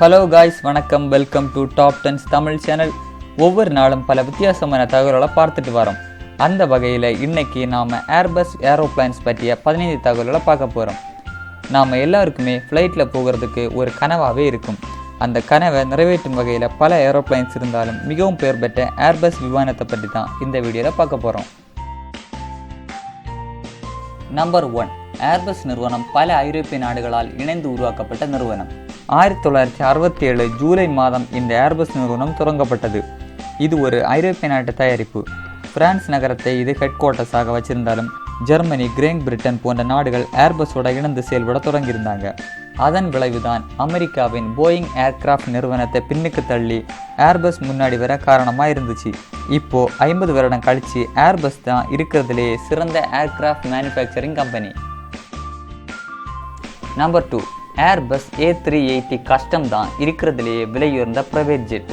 Hello guys வணக்கம். Welcome to top tens Tamil channel ஒவ்வொரு நாளும் பல வித்தியாசமான தகவல்களை பார்த்துட்டு வரோம். அந்த வகையில் இன்னைக்கு நாம் ஏர்பஸ் ஏரோப்ளைன்ஸ் பற்றிய பதினைந்து தகவல்களை பார்க்க போகிறோம் நாம் எல்லாருக்குமே ஃப்ளைட்டில் போகிறதுக்கு ஒரு கனவாகவே இருக்கும். அந்த கனவை நிறைவேற்றும் வகையில் பல ஏரோப்ளைன்ஸ் இருந்தாலும் மிகவும் பெயர் பெற்ற ஏர்பஸ் விமானத்தை பற்றி தான் இந்த வீடியோவில் பார்க்க போகிறோம் நம்பர் ஒன் ஏர்பஸ் நிறுவனம் பல ஐரோப்பிய நாடுகளால் இணைந்து உருவாக்கப்பட்ட நிறுவனம். ஆயிரத்தி தொள்ளாயிரத்தி அறுபத்தி ஏழு ஜூலை மாதம் இந்த ஏர்பஸ் நிறுவனம் தொடங்கப்பட்டது. இது ஒரு ஐரோப்பிய நாட்டு தயாரிப்பு. பிரான்ஸ் நகரத்தை இது ஹெட் குவார்ட்டர்ஸாக வச்சிருந்தாலும் ஜெர்மனி கிரேங் பிரிட்டன் போன்ற நாடுகள் ஏர்பஸோட இணைந்து செயல்பட தொடங்கியிருந்தாங்க. அதன் விளைவுதான் அமெரிக்காவின் போயிங் ஏர்கிராஃப்ட் நிறுவனத்தை பின்னுக்கு தள்ளி ஏர்பஸ் முன்னாடி வர காரணமாக இருந்துச்சு. இப்போ ஐம்பது வருடம் கழிச்சு ஏர்பஸ் தான் இருக்கிறதுலே சிறந்த aircraft manufacturing company number two Airbus A three eighty custom தான் இருக்கிறதுலேயே விலையுயர்ந்த ப்ரைவேட் ஜெட்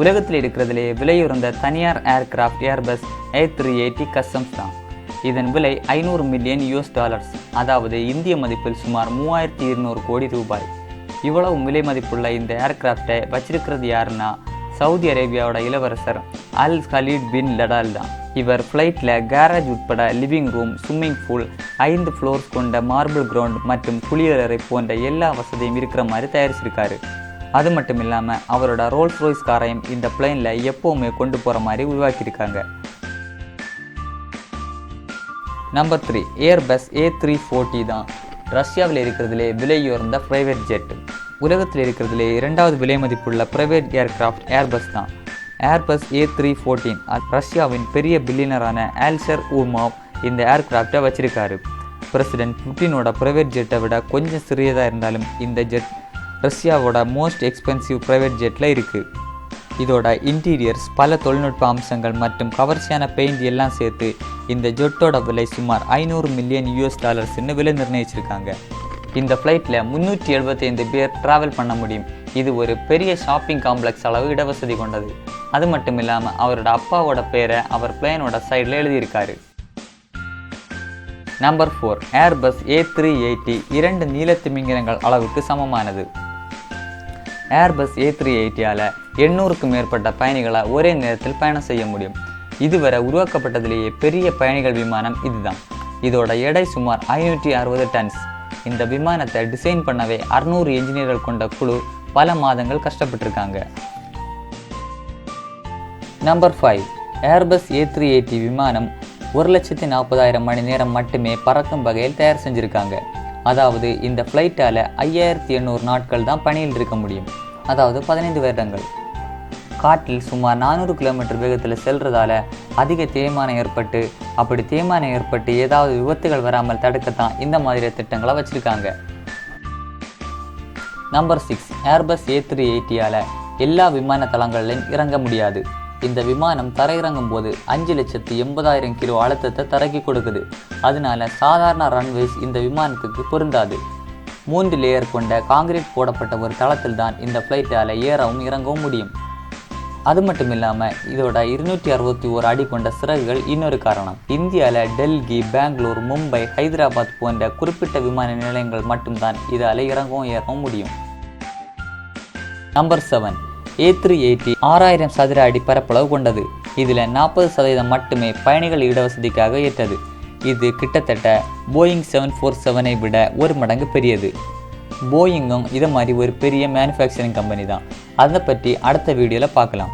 உலகத்தில் இருக்கிறதுலேயே விலையுயர்ந்த தனியார் aircraft Airbus A three eighty customs தான். இதன் விலை ஐநூறு மில்லியன் யூஎஸ் டாலர்ஸ் அதாவது இந்திய மதிப்பில் சுமார் மூவாயிரத்தி இருநூறு கோடி ரூபாய். இவ்வளவு விலை மதிப்புள்ள இந்த ஏர்கிராஃப்டை வச்சிருக்கிறது யாருன்னா சவுதி அரேபியாவோட இளவரசர் அல் கலீட் பின் லடால் தான். இவர் ஃப்ளைட்டில் கேரேஜ் உட்பட லிவிங் ரூம் ஸ்விம்மிங் பூல் ஐந்து ஃப்ளோர்ஸ் கொண்ட மார்பிள் கிரவுண்ட் மற்றும் குளியலறை போன்ற எல்லா வசதியும் இருக்கிற மாதிரி தயாரிச்சிருக்காரு. அது மட்டும் இல்லாமல் அவரோட ரோல்ஸ் ரோய்ஸ் காரையும் இந்த பிளேனில் எப்போவுமே கொண்டு போகிற மாதிரி உருவாக்கியிருக்காங்க. Number three Airbus A three forty தான். ரஷ்யாவில் இருக்கிறதுலே விலையுயர்ந்த ப்ரைவேட் ஜெட் உலகத்தில் இருக்கிறதுலே இரண்டாவது விலை மதிப்புள்ள பிரைவேட் ஏர்கிராஃப்ட் ஏர்பஸ் தான். ஏர்பஸ் ஏ த்ரீ ஃபோர்டீன் ரஷ்யாவின் பெரிய பில்லியனரான ஆல்சர் ஊர்மாவ் இந்த ஏர்கிராஃப்டை வச்சிருக்காரு. பிரசிடென்ட் புட்டினோட பிரைவேட் ஜெட்டை விட கொஞ்சம் சிறியதாக இருந்தாலும் இந்த ஜெட் ரஷ்யாவோட மோஸ்ட் எக்ஸ்பென்சிவ் பிரைவேட் ஜெட்டில் இருக்குது இதோட இன்டீரியர்ஸ் பல தொழில்நுட்ப அம்சங்கள் மற்றும் கவர்ச்சியான பெயிண்ட் எல்லாம் சேர்த்து இந்த ஜெட்டோட விலை சுமார் ஐநூறு மில்லியன் யூஎஸ் டாலர்ஸ்னு விலை நிர்ணயிச்சிருக்காங்க. இந்த ஃப்ளைட்டில் முந்நூற்றி எழுபத்தைந்து பேர் ட்ராவல் பண்ண முடியும். இது ஒரு பெரிய ஷாப்பிங் காம்ப்ளெக்ஸ் அளவு இடவசதி கொண்டது. அது மட்டும் இல்லாமல் அவரோட அப்பாவோட பேரை அவர் பிளேனோட சைடில் எழுதியிருக்காரு. Number four Airbus A three eighty இரண்டு நீல அளவுக்கு சமமானது. ஏர்பஸ் ஏ த்ரீ எயிட்டியால் எண்ணூறுக்கும் மேற்பட்ட பயணிகளை ஒரே நேரத்தில் பயணம் செய்ய முடியும். இதுவரை உருவாக்கப்பட்டதிலேயே பெரிய பயணிகள் விமானம் இதுதான். இதோட எடை சுமார் ஐநூற்றி அறுபது டன்ஸ் இந்த விமானத்தை டிசைன் பண்ணவே அறுநூறு என்ஜினியர்கள் கொண்ட குழு பல மாதங்கள் கஷ்டப்பட்டிருக்காங்க. Number five Airbus A three eighty விமானம் ஒரு லட்சத்தி நாற்பதாயிரம் மணி நேரம் மட்டுமே பறக்கும் வகையில் தயார் செஞ்சுருக்காங்க. அதாவது இந்த ஃப்ளைட்டால் ஐயாயிரத்தி எண்ணூறு நாட்கள் தான் பணியில் இருக்க முடியும். அதாவது பதினைந்து வருடங்கள். காற்றில் சுமார் நானூறு கிலோமீட்டர் வேகத்தில் செல்றதால அதிக தேய்மானம் ஏற்பட்டு அப்படி தேய்மானம் ஏற்பட்டு ஏதாவது விபத்துகள் வராமல் தடுக்கத்தான் இந்த மாதிரி திட்டங்களை வச்சுருக்காங்க. Number six Airbus A three எயிட்டியால் எல்லா விமான தளங்களிலும் இறங்க முடியாது. இந்த விமானம் தரையிறங்கும் போது அஞ்சு லட்சத்து எண்பதாயிரம் கிலோ அழுத்தத்தை தரைக்கு கொடுக்குது. அதனால சாதாரண ரன்வேஸ் இந்த விமானத்துக்கு பொருந்தாது. மூன்று லேயர் கொண்ட காங்கிரீட் போடப்பட்ட ஒரு தளத்தில் தான் இந்த ஃப்ளைட்டால் ஏறவும் இறங்கவும் முடியும். அது மட்டும் இல்லாமல் இதோட இருநூற்றி அறுபத்தி ஒரு அடி கொண்ட சிறகுகள் இன்னொரு காரணம். இந்தியாவில் டெல்லி பெங்களூர் மும்பை ஹைதராபாத் போன்ற குறிப்பிட்ட விமான நிலையங்கள் மட்டும்தான் இதால் இறங்கவும் ஏறவும் முடியும். Number seven A three eighty ஆறாயிரம் சதுர அடி பரப்பளவு கொண்டது. இதில் நாற்பது சதவீதம் மட்டுமே பயணிகள் இடவசதிக்காக ஏற்றது. இது கிட்டத்தட்ட போயிங் செவன் ஃபோர் செவனை விட ஒரு மடங்கு பெரியது. போயிங்கும் இதை மாதிரி ஒரு பெரிய மேனுஃபேக்சரிங் கம்பெனி தான். அதை பற்றி அடுத்த வீடியோவில் பார்க்கலாம்.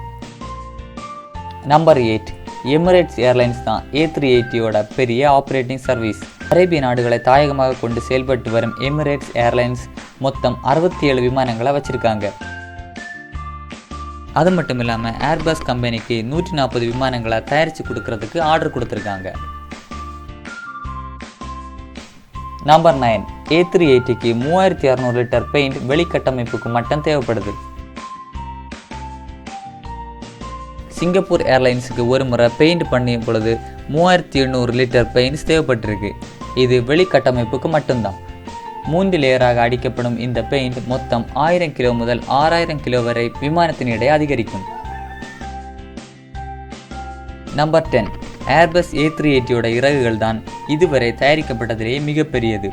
நம்பர் எயிட் எமிரேட்ஸ் ஏர்லைன்ஸ் தான் ஏ த்ரீ எயிட்டியோட பெரிய ஆப்ரேட்டிங் சர்வீஸ் அரேபிய நாடுகளை தாயகமாக கொண்டு செயல்பட்டு வரும் எமிரேட்ஸ் ஏர்லைன்ஸ் மொத்தம் அறுபத்தி ஏழு விமானங்களை வச்சுருக்காங்க. அது மட்டும் இல்லாமல் ஏர்பஸ் கம்பெனிக்கு நூற்றி நாற்பது விமானங்களை தயாரித்து கொடுக்கறதுக்கு ஆர்டர் கொடுத்துருக்காங்க. நம்பர் நைன் ஏ த்ரீ எயிட்டிக்கு மூவாயிரத்தி இரநூறு லிட்டர் பெயிண்ட் வெளிக்கட்டமைப்புக்கு மட்டும் தேவைப்படுது. சிங்கப்பூர் ஏர்லைன்ஸுக்கு ஒரு முறை பெயிண்ட் பண்ணிய பொழுது மூவாயிரத்தி எண்ணூறு லிட்டர் பெயிண்ட்ஸ் தேவைப்பட்டிருக்கு. இது வெளிக்கட்டமைப்புக்கு மட்டும்தான். மூன்று லேயராக அடிக்கப்படும் இந்த பெயிண்ட் மொத்தம் ஆயிரம் கிலோ முதல் ஆறாயிரம் கிலோ வரை விமானத்தின் எடை அதிகரிக்கும். Number ten Airbus A three எயிட்டியோட இறகுகள் தான் இதுவரை தயாரிக்கப்பட்டதிலேயே மிகப்பெரியது.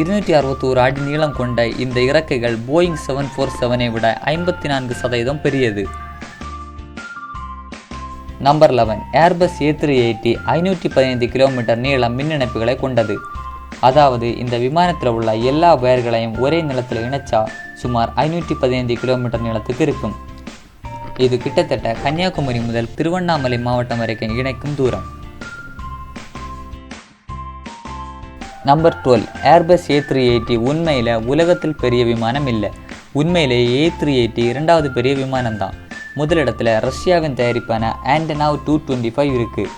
இருநூற்றி அறுபத்தோரு அடி நீளம் கொண்ட இந்த இறக்கைகள் போயிங் செவன் ஃபோர் செவனை விட ஐம்பத்தி நான்கு சதவீதம் பெரியது. Number eleven Airbus A three eighty ஐநூற்றி பதினைந்து கிலோமீட்டர் நீளம் மின் இணைப்புகளை கொண்டது. அதாவது இந்த விமானத்தில் உள்ள எல்லா வயர்களையும் ஒரே நிலத்தில் இணைச்சா சுமார் ஐநூற்றி பதினைந்து கிலோமீட்டர் நீளத்துக்கு இருக்கும். இது கிட்டத்தட்ட கன்னியாகுமரி முதல் திருவண்ணாமலை மாவட்டம் வரைக்கும் இணைக்கும் தூரம். Number twelve. Airbus A three eighty உண்மையில் உலகத்தில் பெரிய விமானம் இல்லை. உண்மையிலே ஏ த்ரீ எயிட்டி இரண்டாவது பெரிய விமானம் தான் முதலிடத்தில் ரஷ்யாவின் தயாரிப்பான ஆண்டனாவ் டூ டுவெண்ட்டி ஃபைவ் இருக்குது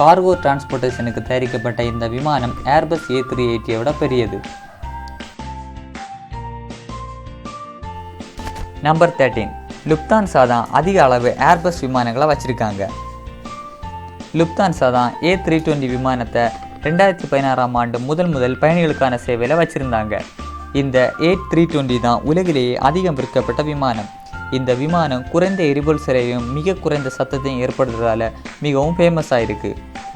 கார்கோ டிரான்ஸ்போர்ட்டேஷனுக்கு தயாரிக்கப்பட்ட இந்த விமானம் ஏர்பஸ் ஏ த்ரீ எயிட்டியை விட பெரியது. நம்பர் தேர்ட்டீன் லுப்தான்சா தான் அதிக அளவு ஏர்பஸ் விமானங்களை வச்சுருக்காங்க. லுப்தான்சா தான் ஏ த்ரீ டுவெண்ட்டி விமானத்தை ரெண்டாயிரத்தி பதினாறாம் ஆண்டு முதல் முதல் பயணிகளுக்கான சேவையில் வச்சுருந்தாங்க. இந்த ஏ த்ரீ டுவெண்ட்டி தான் உலகிலேயே அதிகம் விற்கப்பட்ட விமானம். இந்த விமானம் குறைந்த எரிபொருள் சிறையும் மிக குறைந்த சத்தத்தையும் ஏற்படுத்துறதால மிகவும் ஃபேமஸ் ஆயிருக்கு.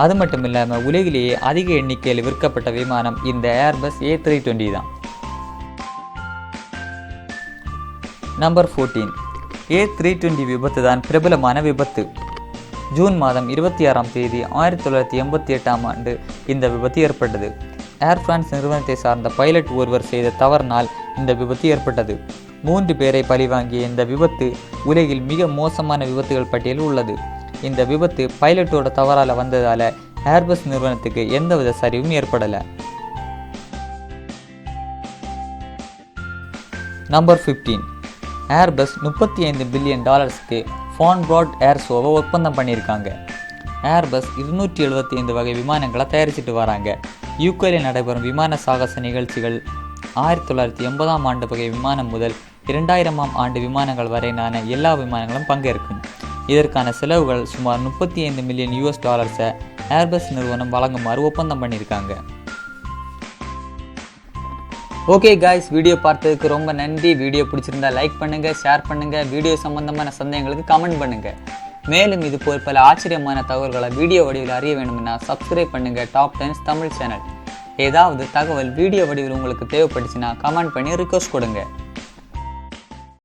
அது மட்டும் இல்லாமல் உலகிலேயே அதிக எண்ணிக்கையில் விற்கப்பட்ட விமானம் இந்த ஏர்பஸ் ஏ த்ரீ டுவெண்ட்டி தான். Number fourteen A three twenty விபத்து தான் பிரபலமான விபத்து. ஜூன் மாதம் இருபத்தி ஆறாம் தேதி ஆயிரத்தி தொள்ளாயிரத்தி எண்பத்தி எட்டாம் ஆண்டு இந்த விபத்து ஏற்பட்டது. ஏர் பிரான்ஸ் நிறுவனத்தை சார்ந்த பைலட் ஒருவர் செய்த தவறினால் இந்த விபத்து ஏற்பட்டது. மூன்று பேரை பழிவாங்கிய இந்த விபத்து உலகில் மிக மோசமான விபத்துகள் பட்டியலில் உள்ளது. இந்த விபத்து பைலட்டோட தவறால் வந்ததால் ஏர்பஸ் நிறுவனத்துக்கு எந்தவித சரிவும் ஏற்படலை. நம்பர் ஃபிஃப்டீன் ஏர்பஸ் முப்பத்தி ஐந்து பில்லியன் டாலர்ஸ்க்கு ஃபோன் ப்ராட் ஏர் ஷோவை ஒப்பந்தம் பண்ணியிருக்காங்க. ஏர்பஸ் இருநூற்றி எழுபத்தி ஐந்து வகை விமானங்களை தயாரிச்சிட்டு வராங்க. யூகேயில் நடைபெறும் விமான சாகச நிகழ்ச்சிகள் ஆயிரத்தி தொள்ளாயிரத்தி எண்பதாம் ஆண்டு வகை விமானம் முதல் இரண்டாயிரமாம் ஆண்டு விமானங்கள் வரையிலான எல்லா விமானங்களும் பங்கேற்கும். இதற்கான செலவுகள் சுமார் முப்பத்தி ஐந்து மில்லியன் யூஎஸ் டாலர்ஸை ஏர்பஸ் நிறுவனம் வழங்குமாறு ஒப்பந்தம் பண்ணியிருக்காங்க. ஓகே காய்ஸ் வீடியோ பார்த்ததுக்கு ரொம்ப நன்றி. வீடியோ பிடிச்சிருந்தா லைக் பண்ணுங்கள் ஷேர் பண்ணுங்கள் வீடியோ சம்மந்தமான சந்தேகங்களுக்கு கமெண்ட் பண்ணுங்கள் மேலும் இது போல் பல ஆச்சரியமான தகவல்களை வீடியோ வடிவில் அறிய வேணும்னா சப்ஸ்கிரைப் பண்ணுங்கள் டாப் டென்ஸ் தமிழ் சேனல் ஏதாவது தகவல் வீடியோ வடிவில் உங்களுக்கு தேவைப்பட்டுச்சுன்னா கமெண்ட் பண்ணி ரிக்வஸ்ட் கொடுங்க.